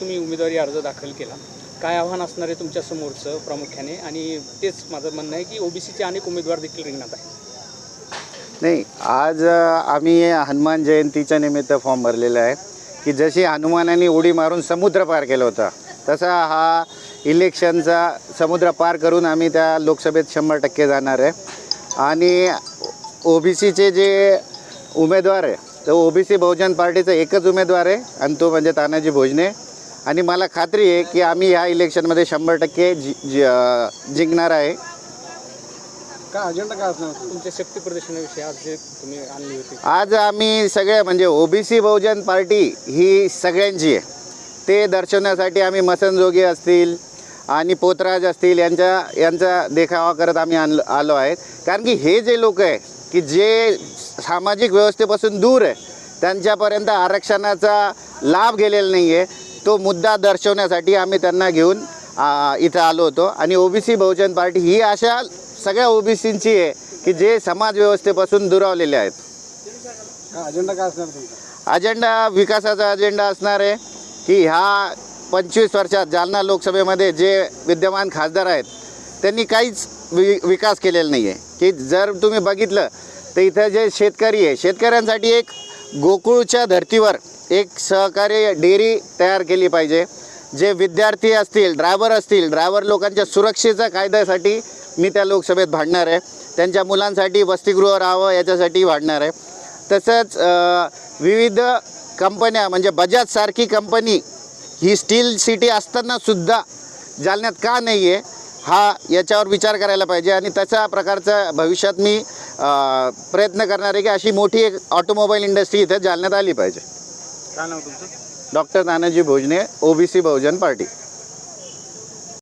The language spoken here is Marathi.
तुम्ही उमेदवारी अर्ज दाखल केला. काय आव्हान असणार आहे तुमच्या समोरचं प्रामुख्याने? आणि तेच माझं म्हणणं आहे की ओबीसीचे अनेक उमेदवार देखील रिंगणात आहे नाही आज आम्ही हनुमान जयंतीच्या निमित्त फॉर्म भरलेला आहे की जशी हनुमानाने उडी मारून समुद्र पार केला होता तसा हा इलेक्शनचा समुद्र पार करून आम्ही त्या लोकसभेत शंभर टक्के जाणार आहे. आणि ओ बी सीचे जे उमेदवार आहे तर सी बहुजन पार्टीचा एकच उमेदवार आहे आणि तो म्हणजे तानाजी भोजने. आणि मला खात्री आहे की आम्ही ह्या इलेक्शनमध्ये शंभर टक्के जि जि जिंकणार आहे. काय अजेंडा काय असणार? तुमच्या शक्ती प्रदर्शनाविषयी आज जे तुम्ही आणली होती. आज आम्ही सगळे म्हणजे ओबीसी बहुजन पार्टी ही सगळ्यांची आहे. ते दर्शवण्यासाठी आम्ही मसनजोगी असतील आणि पोतराज असतील यांच्या यांचा देखावा करत आम्ही आणलो आलो आहेत. कारण की हे जे लोक आहे की जे सामाजिक व्यवस्थेपासून दूर आहे त्यांच्यापर्यंत आरक्षणाचा लाभ गेलेला नाही आहे तो मुद्दा दर्शवण्यासाठी आम्ही त्यांना घेऊन इथं आलो होतो. आणि ओबीसी बहुजन पार्टी ही अशा सगळ्या ओबीसींची आहे की जे समाज व्यवस्थेपासून दुरावलेले आहेत. अजेंडा काय असणार अजेंडा विकासाचा अजेंडा असणार आहे की ह्या पंचवीस वर्षात जालना लोकसभेमध्ये जे विद्यमान खासदार आहेत त्यांनी काहीच वि विकास केलेला नाही आहे की जर तुम्ही बघितलं तर इथं जे शेतकरी आहे शेतकऱ्यांसाठी एक गोकुळच्या धर्तीवर एक सहकारी डेअरी तयार केली पाहिजे. जे विद्यार्थी असतील ड्रायव्हर असतील ड्रायव्हर लोकांच्या सुरक्षेच्या कायद्यासाठी मी त्या लोकसभेत भांडणार आहे. त्यांच्या मुलांसाठी वसतिगृह राहावं याच्यासाठी भांडणार आहे. तसंच विविध कंपन्या म्हणजे बजाजसारखी कंपनी ही स्टील सिटी असताना सुद्धा जालन्यात का नाही आहे हा याच्यावर विचार करायला पाहिजे. आणि तशा प्रकारचा भविष्यात मी प्रयत्न करणार आहे की अशी मोठी एक ऑटोमोबाईल इंडस्ट्री इथं जालन्यात आली पाहिजे. काय नाव तुमचं doctor Tanaji Bhojane OBC Bahujan party.